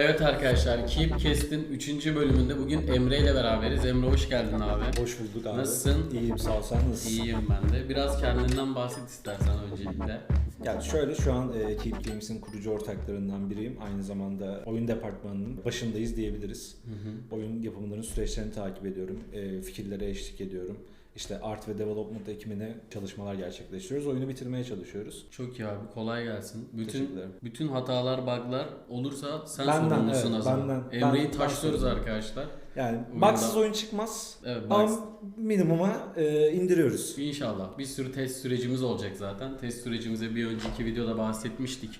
Evet arkadaşlar Keep Cast'in 3. bölümünde bugün Emre ile beraberiz. Emre hoş geldin abi. Hoş bulduk abi. Nasılsın? İyiyim sağ ol sen nasılsın? İyiyim ben de. Biraz kendinden bahset istersen öncelikle. Yani şöyle şu an e, Keep Games'in kurucu ortaklarından biriyim. Aynı zamanda oyun departmanının başındayız diyebiliriz. Oyun yapımlarının süreçlerini takip ediyorum. E, fikirlere eşlik ediyorum. İşte art ve development ekimine çalışmalar gerçekleştiriyoruz. Oyunu bitirmeye çalışıyoruz. Çok iyi abi kolay gelsin. Bütün bütün hatalar, buglar olursa sen Benden, sorumlusun evet, zaman. benden- Emre'yi ben- ben taşlıyoruz sorumluyum. arkadaşlar. Yani bugsız oyun çıkmaz Evet ama minimuma e, indiriyoruz. İnşallah. Bir sürü test sürecimiz olacak zaten. Test sürecimize bir önceki videoda bahsetmiştik.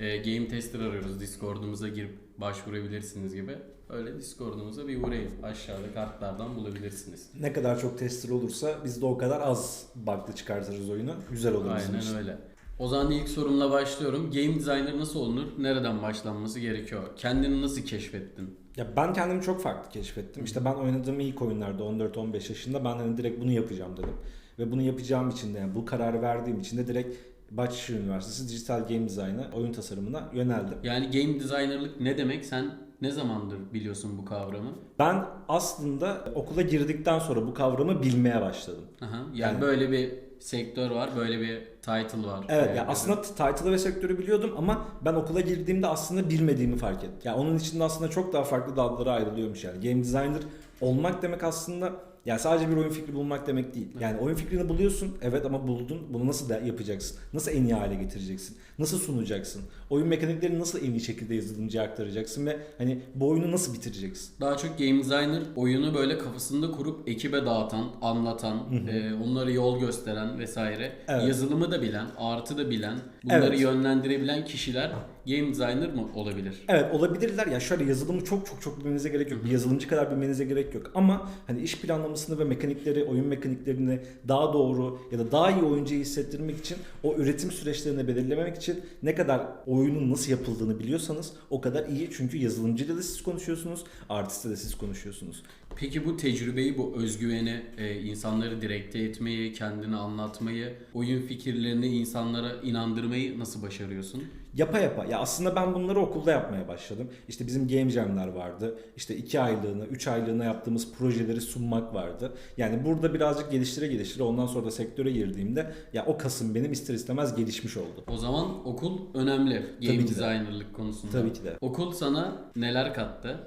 Ee, game tester arıyoruz. Discord'umuza girip başvurabilirsiniz gibi. Öyle Discord'umuza bir uğrayın. Aşağıda kartlardan bulabilirsiniz. Ne kadar çok tester olursa biz de o kadar az bug'lı çıkartırız oyunu. Güzel olur bizim için. Aynen öyle. O zaman ilk sorumla başlıyorum. Game designer nasıl olunur? Nereden başlanması gerekiyor? Kendini nasıl keşfettin? Ya ben kendimi çok farklı keşfettim. İşte ben oynadığım ilk oyunlarda 14-15 yaşında ben hani direkt bunu yapacağım dedim. Ve bunu yapacağım için de yani bu kararı verdiğim için de direkt Bahçeşehir Üniversitesi Dijital Game Design'a, oyun tasarımına yöneldim. Yani game designerlık ne demek? Sen ne zamandır biliyorsun bu kavramı? Ben aslında okula girdikten sonra bu kavramı bilmeye başladım. Aha, yani, Yani- böyle bir sektör var, böyle bir title var. Evet Ee, ya aslında title'ı ve sektörü biliyordum ama ben okula girdiğimde aslında bilmediğimi fark ettim. Ya onun içinde aslında çok daha farklı dallara ayrılıyormuş yani. Game designer olmak demek aslında yani sadece bir oyun fikri bulmak demek değil. Yani oyun fikrini buluyorsun evet ama buldun bunu nasıl da yapacaksın? Nasıl en iyi hale getireceksin? Nasıl sunacaksın? Oyun mekaniklerini nasıl en iyi şekilde yazılımcıya aktaracaksın ve hani bu oyunu nasıl bitireceksin? Daha çok game designer oyunu böyle kafasında kurup ekibe dağıtan, anlatan, e, onlara yol gösteren vesaire. Evet. Yazılımı da bilen, artı da bilen, bunları Evet. yönlendirebilen kişiler game designer mı olabilir? Evet olabilirler ya şöyle yazılımı çok çok çok bilmenize gerek yok. Bir yazılımcı kadar bilmenize gerek yok. Ama hani iş planlamasını ve mekanikleri, oyun mekaniklerini daha doğru ya da daha iyi oyuncuyu hissettirmek için o üretim süreçlerini belirlemek için ne kadar oyunun nasıl yapıldığını biliyorsanız o kadar iyi. Çünkü yazılımcıyla da siz konuşuyorsunuz, artistle de siz konuşuyorsunuz. Peki bu tecrübeyi, bu özgüveni, e, insanları direkte etmeyi, kendini anlatmayı, oyun fikirlerini insanlara inandırmayı nasıl başarıyorsun? Yapa yapa. Ya aslında ben bunları okulda yapmaya başladım. İşte bizim game jam'ler vardı. İşte 2 aylığına, 3 aylığına yaptığımız projeleri sunmak vardı. Yani burada birazcık geliştire geliştire ondan sonra da sektöre girdiğimde ya o kasım benim ister istemez gelişmiş oldu. O zaman okul önemli game Tabii ki de. designerlık konusunda. Tabii ki de. Okul sana neler kattı?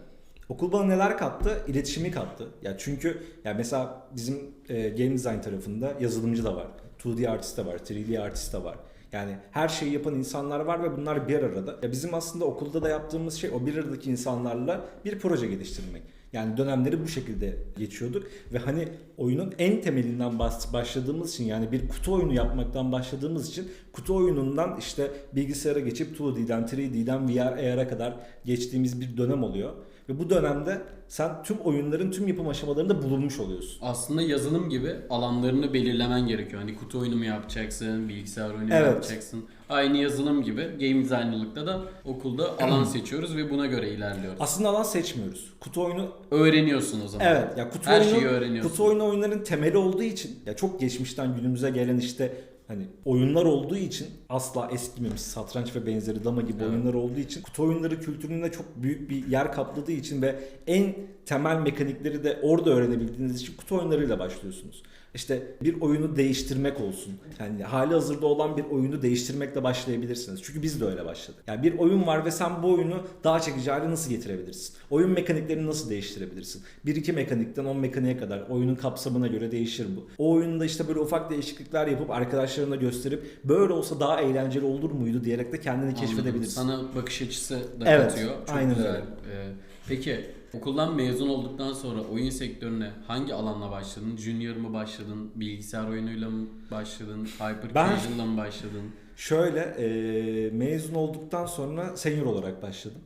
Okul bana neler kattı? İletişimi kattı. Ya çünkü ya mesela bizim e, game design tarafında yazılımcı da var. 2D artist de var, 3D artist de var. Yani her şeyi yapan insanlar var ve bunlar bir arada. Ya bizim aslında okulda da yaptığımız şey o bir aradaki insanlarla bir proje geliştirmek. Yani dönemleri bu şekilde geçiyorduk ve hani oyunun en temelinden başladığımız için yani bir kutu oyunu yapmaktan başladığımız için kutu oyunundan işte bilgisayara geçip 2D'den 3D'den VR, AR'a kadar geçtiğimiz bir dönem oluyor. Ve bu dönemde sen tüm oyunların tüm yapım aşamalarında bulunmuş oluyorsun. Aslında yazılım gibi alanlarını belirlemen gerekiyor. Hani kutu oyunu mu yapacaksın, bilgisayar oyunu mu Evet. yapacaksın. Aynı yazılım gibi game designerlıkta da okulda alan seçiyoruz ve buna göre ilerliyoruz. Aslında alan seçmiyoruz. Kutu oyunu Öğreniyorsun o zaman. evet ya kutu Her oyunu şeyi öğreniyorsun. kutu oyunu oyunların temeli olduğu için ya çok geçmişten günümüze gelen işte hani oyunlar olduğu için asla eskimemiş satranç ve benzeri dama gibi Evet. oyunlar olduğu için kutu oyunları kültüründe çok büyük bir yer kapladığı için ve en temel mekanikleri de orada öğrenebildiğiniz için kutu oyunlarıyla başlıyorsunuz. İşte bir oyunu değiştirmek olsun. Yani hali hazırda olan bir oyunu değiştirmekle başlayabilirsiniz. Çünkü biz de öyle başladık. Yani bir oyun var ve sen bu oyunu daha çekici hale nasıl getirebilirsin? Oyun mekaniklerini nasıl değiştirebilirsin? Bir iki mekanikten 10 mekaniğe kadar oyunun kapsamına göre değişir bu. O oyunda işte böyle ufak değişiklikler yapıp arkadaşlarına gösterip böyle olsa daha eğlenceli olur muydu diyerek de kendini Anladım. keşfedebilirsin. Sana bakış açısı da Evet, katıyor. Çok aynen güzel. öyle. Ee, peki okuldan mezun olduktan sonra oyun sektörüne hangi alanla başladın? Junior mı başladın? Bilgisayar oyunuyla mı başladın? Hyper Ben- mı başladın? Şöyle e, mezun olduktan sonra senior olarak başladım.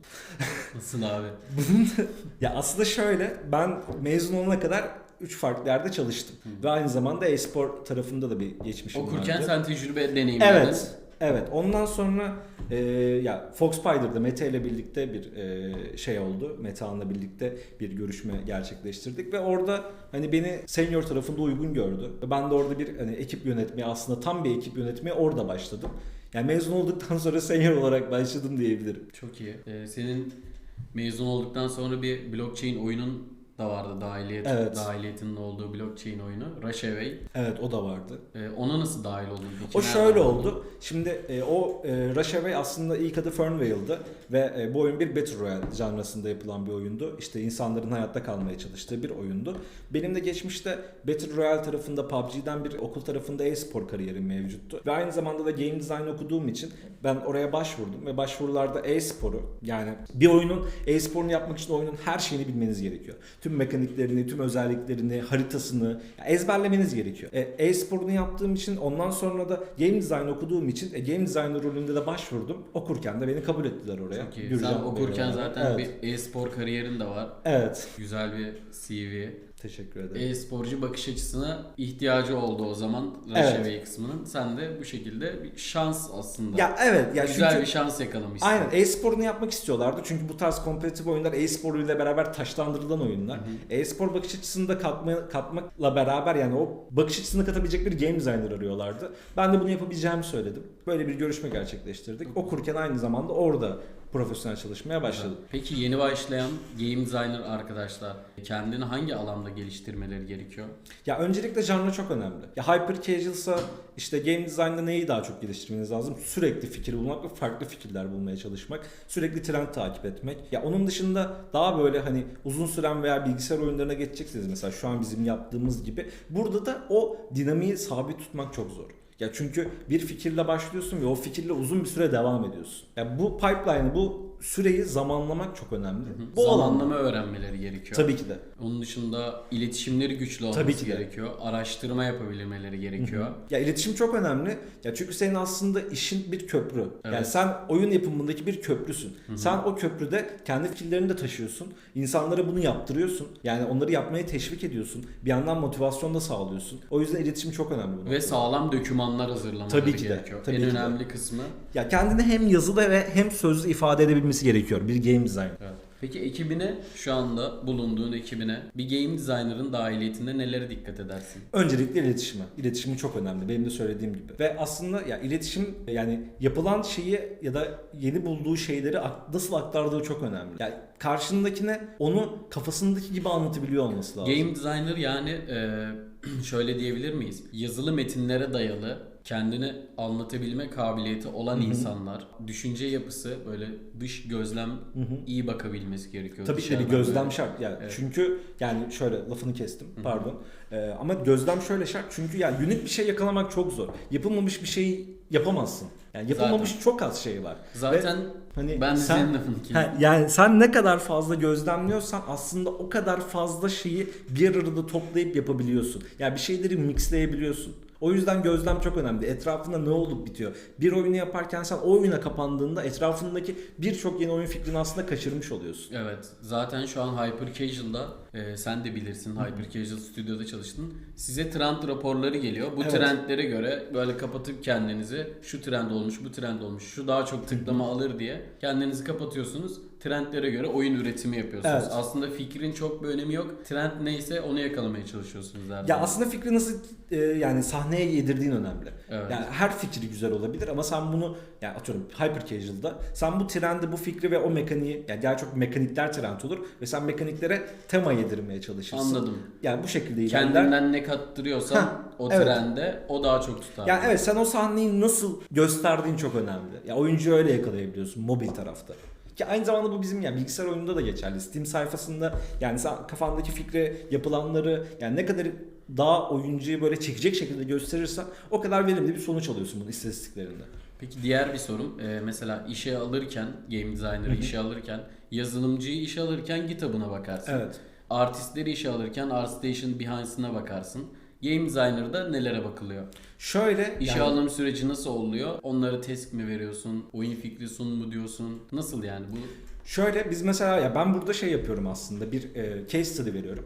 Nasıl abi? Bunun ya aslında şöyle ben mezun olana kadar 3 farklı yerde çalıştım. Ve aynı zamanda e-spor tarafında da bir geçmişim Okurken vardı. sen tecrübe deneyimledin. Evet. Evet. Ondan sonra e, ya Fox Spider'da Mete ile birlikte bir e, şey oldu. Mete Han'la birlikte bir görüşme gerçekleştirdik ve orada hani beni senior tarafında uygun gördü. Ben de orada bir hani ekip yönetmeye aslında tam bir ekip yönetmeye orada başladım. Yani mezun olduktan sonra senior olarak başladım diyebilirim. Çok iyi. Ee, senin Mezun olduktan sonra bir blockchain oyunun da vardı dahiliyet, Evet. dahiliyetinin olduğu blockchain oyunu. Rushaway. Evet o da vardı. Ee, ona nasıl dahil oldun peki? O şöyle buldun? oldu. Şimdi e, o e, Rushaway aslında ilk adı Fernvale'dı ve e, bu oyun bir Battle Royale janrasında yapılan bir oyundu. İşte insanların hayatta kalmaya çalıştığı bir oyundu. Benim de geçmişte Battle Royale tarafında PUBG'den bir okul tarafında e-spor kariyerim mevcuttu. Ve aynı zamanda da game design okuduğum için ben oraya başvurdum ve başvurularda e-sporu yani bir oyunun e-sporunu yapmak için oyunun her şeyini bilmeniz gerekiyor. Tüm mekaniklerini, tüm özelliklerini, haritasını ezberlemeniz gerekiyor. E, E-sporunu yaptığım için ondan sonra da game design okuduğum için e, game designer rolünde de başvurdum. Okurken de beni kabul ettiler oraya. Çok iyi. Sen okurken Bey'le zaten. Evet. bir e-spor kariyerin de var. Evet. Güzel bir CV. Teşekkür ederim. E-sporcu bakış açısına ihtiyacı oldu o zaman Evet. Rushaway kısmının. Sen de bu şekilde bir şans aslında. ya evet ya Güzel çünkü bir şans yakalamışsın. Aynen e-sporunu yapmak istiyorlardı. Çünkü bu tarz kompetitif oyunlar e-sporuyla beraber taşlandırılan oyunlar. E-spor bakış açısını da katma, katmakla beraber yani o bakış açısını katabilecek bir game designer arıyorlardı. Ben de bunu yapabileceğimi söyledim. Böyle bir görüşme gerçekleştirdik. Okurken aynı zamanda orada profesyonel çalışmaya başladım. Peki yeni başlayan game designer arkadaşlar kendini hangi alanda geliştirmeleri gerekiyor? Ya öncelikle janra çok önemli. Ya hyper casual'sa işte game design'da neyi daha çok geliştirmeniz lazım? Sürekli fikir bulmak ve farklı fikirler bulmaya çalışmak. Sürekli trend takip etmek. Ya onun dışında daha böyle hani uzun süren veya bilgisayar oyunlarına geçeceksiniz mesela şu an bizim yaptığımız gibi. Burada da o dinamiği sabit tutmak çok zor. Ya çünkü bir fikirle başlıyorsun ve o fikirle uzun bir süre devam ediyorsun. Ya bu pipeline'ı, bu süreyi zamanlamak çok önemli. Bu Zamanlama alanda öğrenmeleri gerekiyor. tabii ki de. Onun dışında iletişimleri güçlü olması Tabii ki de. gerekiyor. Araştırma yapabilmeleri gerekiyor. Ya iletişim çok önemli. Ya çünkü senin aslında işin bir köprü. Yani Evet. sen oyun yapımındaki bir köprüsün. Sen o köprüde kendi fikirlerini de taşıyorsun. İnsanlara bunu yaptırıyorsun. Yani onları yapmaya teşvik ediyorsun. Bir yandan motivasyon da sağlıyorsun. O yüzden iletişim çok önemli. Ve sağlam dokümanlar hazırlamaları Tabii ki de, gerekiyor. tabii en ki de. önemli kısmı. Ya kendini hem yazılı ve hem sözlü ifade edebilmesi gerekiyor bir game design. Evet. Peki ekibine şu anda bulunduğun ekibine bir game designer'ın dahiliyetinde nelere dikkat edersin? Öncelikle iletişimi. İletişimi çok önemli benim de söylediğim gibi. Ve aslında ya iletişim yani yapılan şeyi ya da yeni bulduğu şeyleri ak- nasıl aktardığı çok önemli. Yani karşındakine onu kafasındaki gibi anlatabiliyor olması lazım. Game designer yani e, şöyle diyebilir miyiz? Yazılı metinlere dayalı kendini anlatabilme kabiliyeti olan insanlar, düşünce yapısı böyle dış gözlem iyi bakabilmesi gerekiyor. Tabii ki dışarıdan gözlem böyle. şart. Yani Evet. çünkü yani şöyle lafını kestim. Pardon. Ee, ama gözlem şöyle şart. Çünkü yani unik bir şey yakalamak çok zor. Yapılmamış bir şeyi yapamazsın. Yani yapılmamış çok az şey var. Zaten Hani ben sen- senin lafını kestim. Yani sen ne kadar fazla gözlemliyorsan aslında o kadar fazla şeyi bir arada toplayıp yapabiliyorsun. Yani bir şeyleri mixleyebiliyorsun. O yüzden gözlem çok önemli. Etrafında ne olup bitiyor. Bir oyunu yaparken sen o oyuna kapandığında etrafındaki birçok yeni oyun fikrini aslında kaçırmış oluyorsun. Evet. Zaten şu an Hyper Casual'da e, sen de bilirsin Hyper Casual stüdyoda çalıştın. Size trend raporları geliyor. Bu Evet. trendlere göre böyle kapatıp kendinizi şu trend olmuş, bu trend olmuş, şu daha çok tıklama alır diye kendinizi kapatıyorsunuz. Trendlere göre oyun üretimi yapıyorsunuz. Evet. Aslında fikrin çok bir önemi yok. Trend neyse onu yakalamaya çalışıyorsunuz her Ya aslında fikri nasıl e, yani sahneye yedirdiğin önemli. Evet. Yani her fikri güzel olabilir ama sen bunu yani atıyorum hyper casual'da sen bu trendi, bu fikri ve o mekaniği yani daha çok mekanikler trend olur ve sen mekaniklere tema yedirmeye çalışırsın. Anladım. Yani bu şekilde ilerler. Kendinden ne kattırıyorsan o evet. trende o daha çok tutar. Yani evet sen o sahneyi nasıl gösterdiğin çok önemli. Ya oyuncuyu öyle yakalayabiliyorsun mobil tarafta. Ki aynı zamanda bu bizim yani bilgisayar oyununda da geçerli. Steam sayfasında yani sen kafandaki fikri, yapılanları yani ne kadar daha oyuncuyu böyle çekecek şekilde gösterirsen o kadar verimli bir sonuç alıyorsun bunun istatistiklerinde. Peki diğer bir sorum Ee, mesela işe alırken game designer'ı işe alırken yazılımcıyı işe alırken GitHub'ına bakarsın. Evet. Artistleri işe alırken ArtStation Behinds'ına bakarsın. Game designer'da nelere bakılıyor? Şöyle İşe yani- alım süreci nasıl oluyor? Onlara task mi veriyorsun? Oyun fikri sun mu diyorsun? Nasıl yani bu? Şöyle biz mesela ya ben burada şey yapıyorum aslında bir e, case study veriyorum.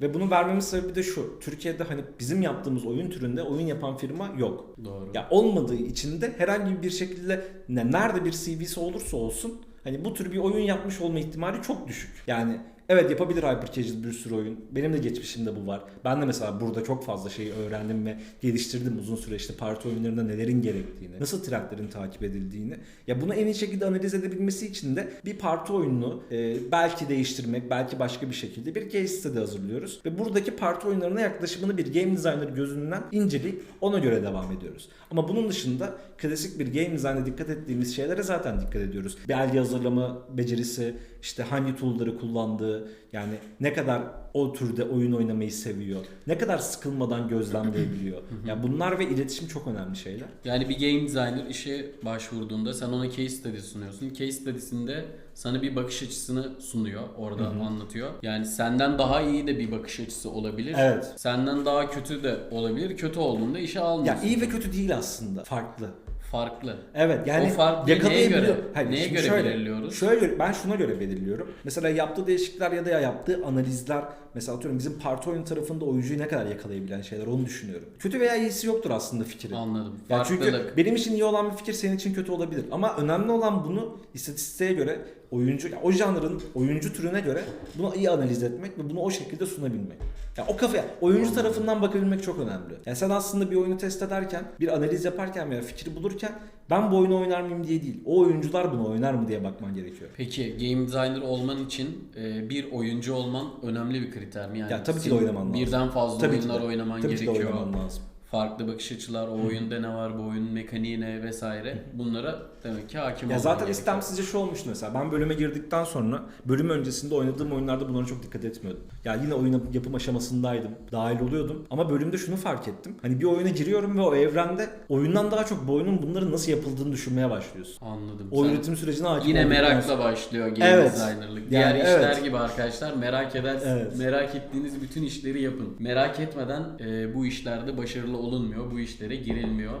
Ve bunu vermemin sebebi de şu. Türkiye'de hani bizim yaptığımız oyun türünde oyun yapan firma yok. Doğru. Ya olmadığı için de herhangi bir şekilde ne, nerede bir CV'si olursa olsun hani bu tür bir oyun yapmış olma ihtimali çok düşük. Yani Evet yapabilir hyper bir sürü oyun. Benim de geçmişimde bu var. Ben de mesela burada çok fazla şeyi öğrendim ve geliştirdim uzun süre işte parti oyunlarında nelerin gerektiğini, nasıl trendlerin takip edildiğini. Ya bunu en iyi şekilde analiz edebilmesi için de bir parti oyununu e, belki değiştirmek, belki başka bir şekilde bir case study hazırlıyoruz. Ve buradaki parti oyunlarına yaklaşımını bir game designer gözünden inceleyip ona göre devam ediyoruz. Ama bunun dışında klasik bir game design'e dikkat ettiğimiz şeylere zaten dikkat ediyoruz. Belge hazırlama becerisi, işte hangi tool'ları kullandığı, yani ne kadar o türde oyun oynamayı seviyor, ne kadar sıkılmadan gözlemleyebiliyor. yani bunlar ve iletişim çok önemli şeyler. Yani bir game designer işe başvurduğunda sen ona case study sunuyorsun. Case study'sinde sana bir bakış açısını sunuyor. Orada anlatıyor. Yani senden daha iyi de bir bakış açısı olabilir. Evet. Senden daha kötü de olabilir. Kötü olduğunda işe Ya almıyorsun. iyi ve kötü değil aslında. Farklı. Farklı. Evet yani O farklı neye yakalayabiliyor. göre? Hayır, Neye şimdi göre şöyle, belirliyoruz? Şöyle ben şuna göre belirliyorum. Mesela yaptığı değişiklikler ya da yaptığı analizler mesela atıyorum bizim parti oyunu tarafında oyuncuyu ne kadar yakalayabilen şeyler onu düşünüyorum. Kötü veya iyisi yoktur aslında fikrin. Anladım. Ya Farklılık. çünkü benim için iyi olan bir fikir senin için kötü olabilir. Ama önemli olan bunu istatistiğe göre oyuncu, ya o janrın oyuncu türüne göre bunu iyi analiz etmek ve bunu o şekilde sunabilmek. Ya o kafaya, oyuncu tarafından bakabilmek çok önemli. Yani sen aslında bir oyunu test ederken, bir analiz yaparken veya fikri bulurken ben bu oyunu oynar mıyım diye değil. O oyuncular bunu oynar mı diye bakman gerekiyor. Peki game designer olman için e, bir oyuncu olman önemli bir kriter mi? Yani Ya tabii ki de oynaman lazım. Birden fazla Tabii oyunlar oynaman Tabii ki de gerekiyor. oynaman lazım. Farklı bakış açılar, o oyunda ne var, bu oyunun mekaniği ne vesaire. Bunlara demek ki hakim Ya zaten gerekiyor. istemsizce şu olmuştu mesela. Ben bölüme girdikten sonra bölüm öncesinde oynadığım oyunlarda bunlara çok dikkat etmiyordum. Ya yine oyun yapım aşamasındaydım. Dahil oluyordum. Ama bölümde şunu fark ettim. Hani bir oyuna giriyorum ve o evrende oyundan daha çok bu oyunun bunların nasıl yapıldığını düşünmeye başlıyorsun. Anladım. O Sen üretim sürecine hakim yine merakla sonra- başlıyor game Evet. designerlık. Yani Diğer işler evet. gibi arkadaşlar merak edersiniz. Evet. Merak ettiğiniz bütün işleri yapın. Merak etmeden e, bu işlerde başarılı olunmuyor. Bu işlere girilmiyor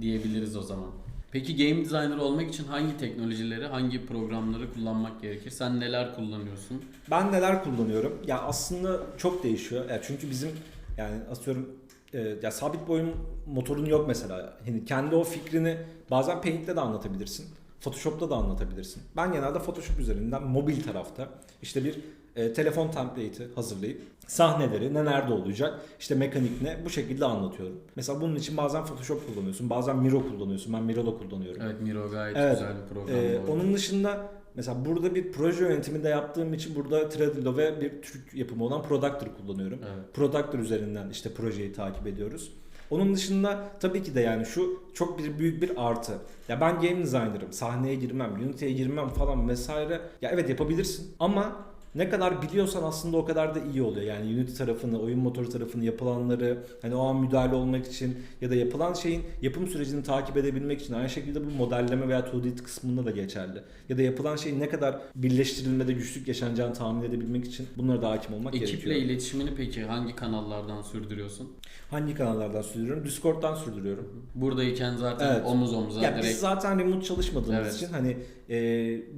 diyebiliriz o zaman. Peki game designer olmak için hangi teknolojileri, hangi programları kullanmak gerekir? Sen neler kullanıyorsun? Ben neler kullanıyorum? Ya aslında çok değişiyor. Ya çünkü bizim yani atıyorum e, ya sabit bir oyun motorun yok mesela. Yani kendi o fikrini bazen Paint'te de anlatabilirsin. Photoshop'ta da anlatabilirsin. Ben genelde Photoshop üzerinden mobil tarafta işte bir e, telefon template'i hazırlayıp sahneleri ne nerede olacak işte mekanik ne bu şekilde anlatıyorum. Mesela bunun için bazen Photoshop kullanıyorsun bazen Miro kullanıyorsun. Ben Miro da kullanıyorum. Evet Miro gayet Evet. güzel bir program. Ee, arada. onun dışında mesela burada bir proje yönetiminde yaptığım için burada Tradillo ve bir Türk yapımı olan Productor kullanıyorum. Evet. Productor üzerinden işte projeyi takip ediyoruz. Onun dışında tabii ki de yani şu çok bir büyük bir artı. Ya ben game designer'ım. Sahneye girmem, Unity'ye girmem falan vesaire. Ya evet yapabilirsin ama ne kadar biliyorsan aslında o kadar da iyi oluyor. Yani Unity tarafını, oyun motoru tarafını, yapılanları hani o an müdahale olmak için ya da yapılan şeyin yapım sürecini takip edebilmek için aynı şekilde bu modelleme veya 2D kısmında da geçerli. Ya da yapılan şeyin ne kadar birleştirilmede güçlük yaşanacağını tahmin edebilmek için bunlara da hakim olmak Ekiple gerekiyor. iletişimini peki hangi kanallardan sürdürüyorsun? Hangi kanallardan sürdürüyorum? Discord'dan sürdürüyorum. Buradayken zaten Evet. omuz omuza Ya direkt biz zaten remote çalışmadığımız Evet. için hani e,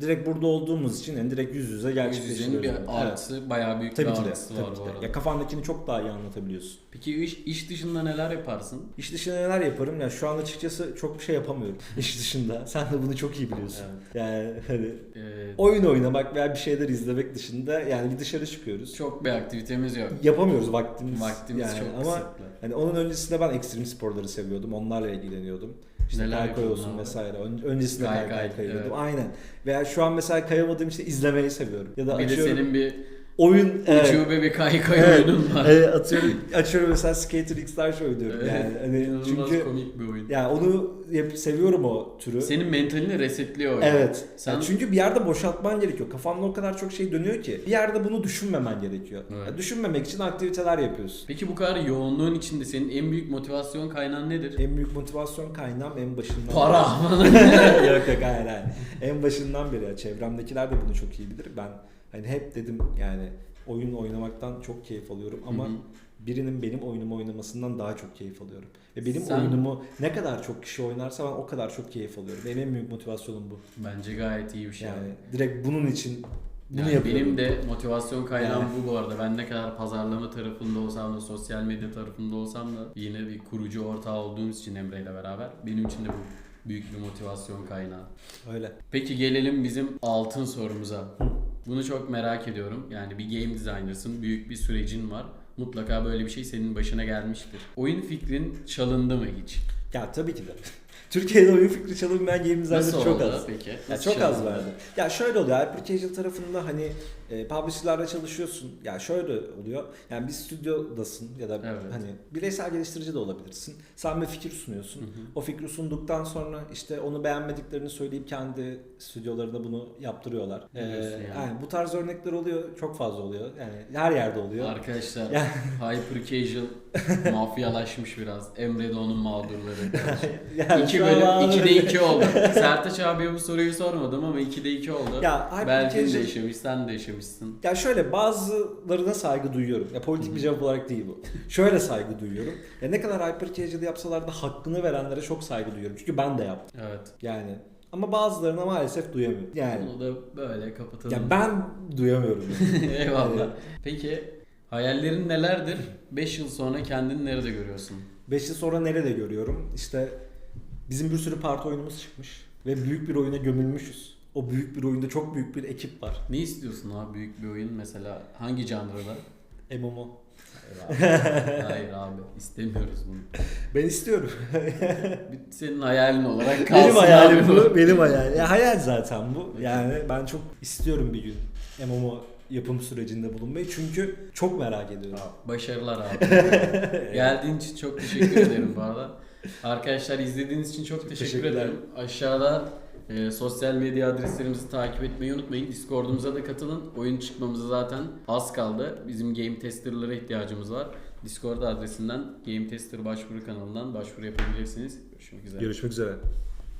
direkt burada olduğumuz için yani direkt yüz yüze gerçekleştiriyoruz. Bir Evet. artısı, bayağı büyük Tabii bir ki de. artısı Tabii var ki bu de. arada. Ya kafandakini çok daha iyi anlatabiliyorsun. Peki iş, iş dışında neler yaparsın? İş dışında neler yaparım? Ya şu an açıkçası çok bir şey yapamıyorum iş dışında. Sen de bunu çok iyi biliyorsun. Yani hani Ee, oyun oynamak veya bir şeyler izlemek dışında yani bir dışarı çıkıyoruz. çok bir aktivitemiz yok. Yapamıyoruz vaktimiz. Vaktimiz yani. çok ama kısıtlı. Hani onun öncesinde ben ekstrem sporları seviyordum. Onlarla ilgileniyordum. İşte Neler kaykay olsun abi? vesaire. Ön- öncesinde Kaykay, kaykay kayıyordum. evet. Aynen. Veya şu an mesela kayamadığım işte izlemeyi seviyorum. Ya da Bir de açıyorum senin bir oyun evet. ucube bir kaykay Evet. oyunun var. Evet, atıyorum, açıyorum mesela Skater X-Large oynuyorum Evet, yani. Hani çünkü komik bir oyun. yani onu yap- seviyorum o türü. Senin mentalini resetliyor oyun. Evet. Sen Yani çünkü bir yerde boşaltman gerekiyor. Kafanda o kadar çok şey dönüyor ki bir yerde bunu düşünmemen gerekiyor. Evet. Yani düşünmemek için aktiviteler yapıyorsun. Peki bu kadar yoğunluğun içinde senin en büyük motivasyon kaynağın nedir? En büyük motivasyon kaynağım en başından Para. yok yok hayır hayır. En başından beri çevremdekiler de bunu çok iyi bilir. Ben hani hep dedim yani oyun oynamaktan çok keyif alıyorum ama Hı hı. birinin benim oyunumu oynamasından daha çok keyif alıyorum. Ve benim Sen- oyunumu ne kadar çok kişi oynarsa ben o kadar çok keyif alıyorum. Benim en büyük motivasyonum bu. Bence gayet iyi bir şey. Yani direkt bunun için bunu Yani yapıyorum. benim de motivasyon kaynağım Yani. bu bu arada. Ben ne kadar pazarlama tarafında olsam da, sosyal medya tarafında olsam da yine bir kurucu ortağı olduğumuz için Emre ile beraber benim için de bu büyük bir motivasyon kaynağı. Öyle. Peki gelelim bizim altın sorumuza. Bunu çok merak ediyorum. Yani bir game designer'sın, büyük bir sürecin var. Mutlaka böyle bir şey senin başına gelmiştir. Oyun fikrin çalındı mı hiç? Ya tabii ki de. Türkiye'de oyun fikri çalınmayan game designer çok oldu az. peki? Ya Nasıl çok az çalındı? verdi. Ya şöyle oluyor. Casual tarafında hani e, publisher'larla çalışıyorsun. Ya şöyle oluyor. Yani bir stüdyodasın ya da Evet. hani bireysel geliştirici de olabilirsin. Sen bir fikir sunuyorsun. Hı hı. O fikri sunduktan sonra işte onu beğenmediklerini söyleyip kendi stüdyolarında bunu yaptırıyorlar. Ee, yani. yani bu tarz örnekler oluyor. Çok fazla oluyor. Yani her yerde oluyor. Arkadaşlar hyper casual mafyalaşmış biraz. Emre de onun mağdurları. Yani iki bölüm, an- 2'de 2 oldu. Sertaç abiye bu soruyu sormadım ama 2'de 2 oldu. Ya Berfin de yaşamış, sen de yaşamışsın. Ya şöyle bazılarına saygı duyuyorum. Ya politik bir cevap olarak değil bu. Şöyle saygı duyuyorum. Ya ne kadar hyper yapsalar da hakkını verenlere çok saygı duyuyorum. Çünkü ben de yaptım. Evet. Yani ama bazılarına maalesef duyamıyorum. Yani Bunu da böyle kapatalım. ya ben duyamıyorum. Eyvallah. Evet. Peki hayallerin nelerdir? 5 yıl sonra kendini nerede görüyorsun? 5 yıl sonra nerede görüyorum? İşte bizim bir sürü parti oyunumuz çıkmış ve büyük bir oyuna gömülmüşüz. O büyük bir oyunda çok büyük bir ekip var. Ne istiyorsun abi büyük bir oyun mesela hangi janrada? MMO. Hayır abi istemiyoruz bunu. Ben istiyorum. Senin hayalin olarak kalsın benim hayalim abi bu. Benim hayalim. Ya hayal zaten bu. Yani ben çok istiyorum bir gün MMO yapım sürecinde bulunmayı çünkü çok merak ediyorum. Başarılar abi. Geldiğin için çok teşekkür ederim bu arada. Arkadaşlar izlediğiniz için çok, teşekkür teşekkürler. ederim. Aşağıda e, sosyal medya adreslerimizi takip etmeyi unutmayın. Discord'umuza da katılın. Oyun çıkmamıza zaten az kaldı. Bizim game tester'lara ihtiyacımız var. Discord adresinden Game Tester başvuru kanalından başvuru yapabilirsiniz. Görüşmek üzere. Görüşmek üzere.